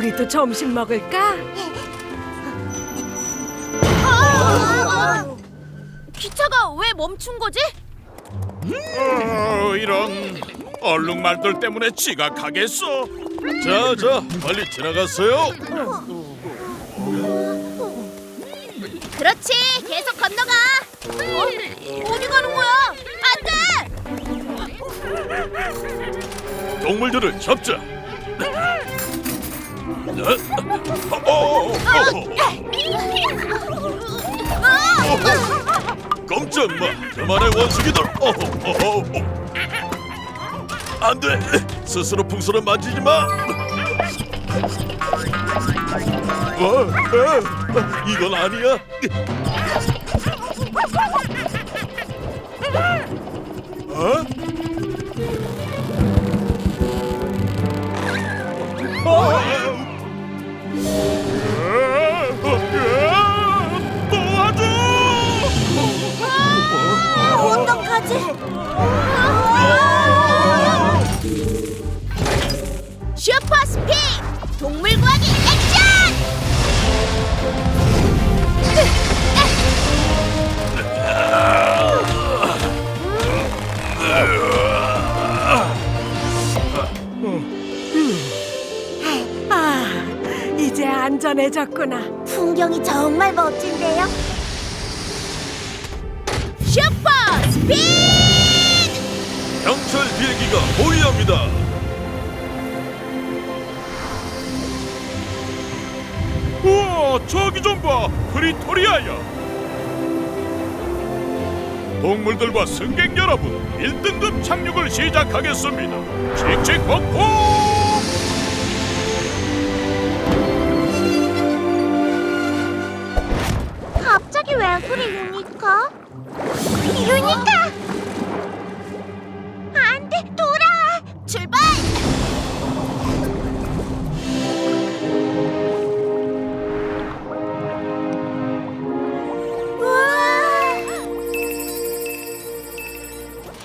우리도 점심 먹을까? 기차가 왜 멈춘 거지? 어, 이런 얼룩말들 때문에 지각하겠어. 자, 자, 빨리 지나갔어요. 그렇지 계속 건너가 어? 어디 가는 거야? 안돼 동물들을 잡자. 꼼짝 마. 그만해 원숭이들. 어, 어, 어, 어. 안 돼. 스스로 풍선을 만지지 마. 어, 어, 이건 아니야. 어? 슈퍼 스피 동물 구하기 액션! 아, 이제 안전해졌구나. 풍경이 정말 멋진데요. 스피 경찰 비행기가 호위합니다. 우와, 저기 좀 봐, 프리토리아야. 동물들과 승객 여러분, 1등급 착륙을 시작하겠습니다. 칙칙폭폭! 갑자기 왜 그래 유니 카? 유니카! 안돼 돌아! 출발!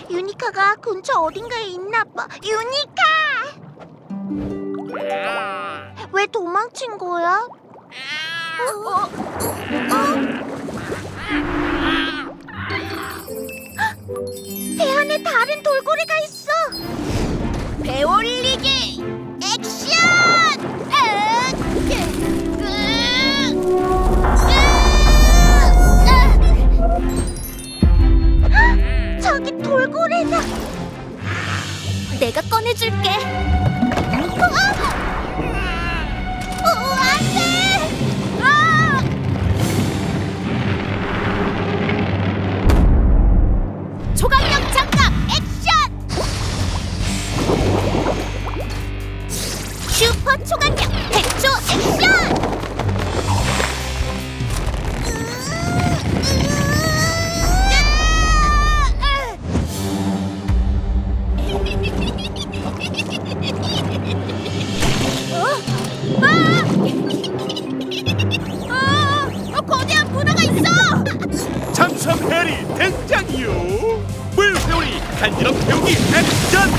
유니카가 근처 어딘가에 있나 봐. 유니카! 왜 도망친 거야? 어? 어? 배 다른 돌고래가 있어. 배 올리기 액션! 으악! 으, 으, 으. 저기 돌고래다. 내가 꺼내줄게. 초강력 백초 액션! 거대한 문어가 간지럼 태우기 액션!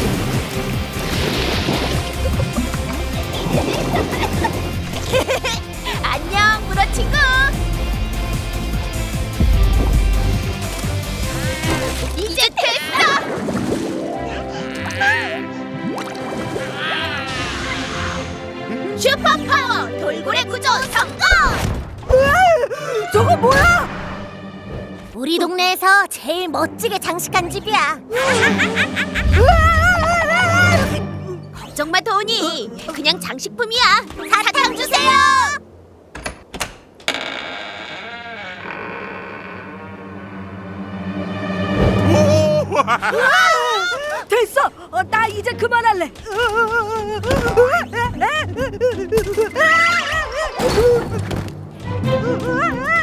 안녕, 문어 친구. 이제 됐어. 슈퍼 파워 돌고래 구조 성공. 저거 뭐야? 우리 동네에서 제일 멋지게 장식한 집이야. 걱정 마, 도니. 그냥 장식품이야. 사탕 주세요. 됐어. 어, 나 이제 그만할래.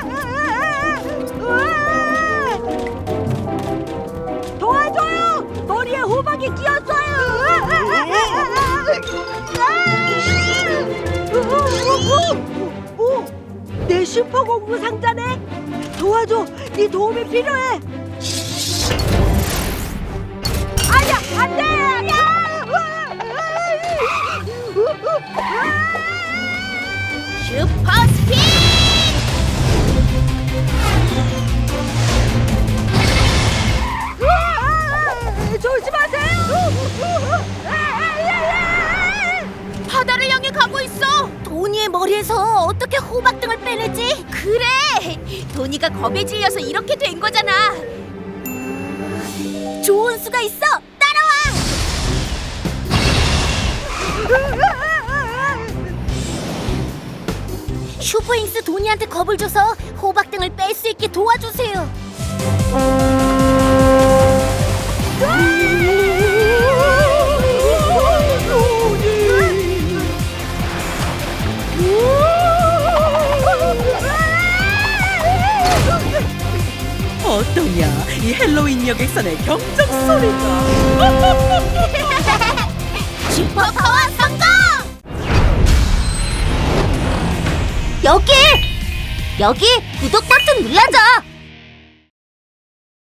슈퍼공구 상자네. 도와줘, 네 도움이 필요해. 아야, 안 돼! 야! 슈퍼 스피드! 조심하세요! 바다를 향해 가고 있어! 도니의 머리에서 어떻게 호박등을 빼내지? 그래. 도니가 겁에 질려서 이렇게 된 거잖아. 좋은 수가 있어. 따라와. 슈퍼잉스 도니한테 겁을 줘서 호박등을 뺄 수 있게 도와주세요. 어떠냐? 이 헬로윈 여객선의 경적 소리가. 슈퍼파워 성공! 여기! 여기 구독 버튼 눌러줘!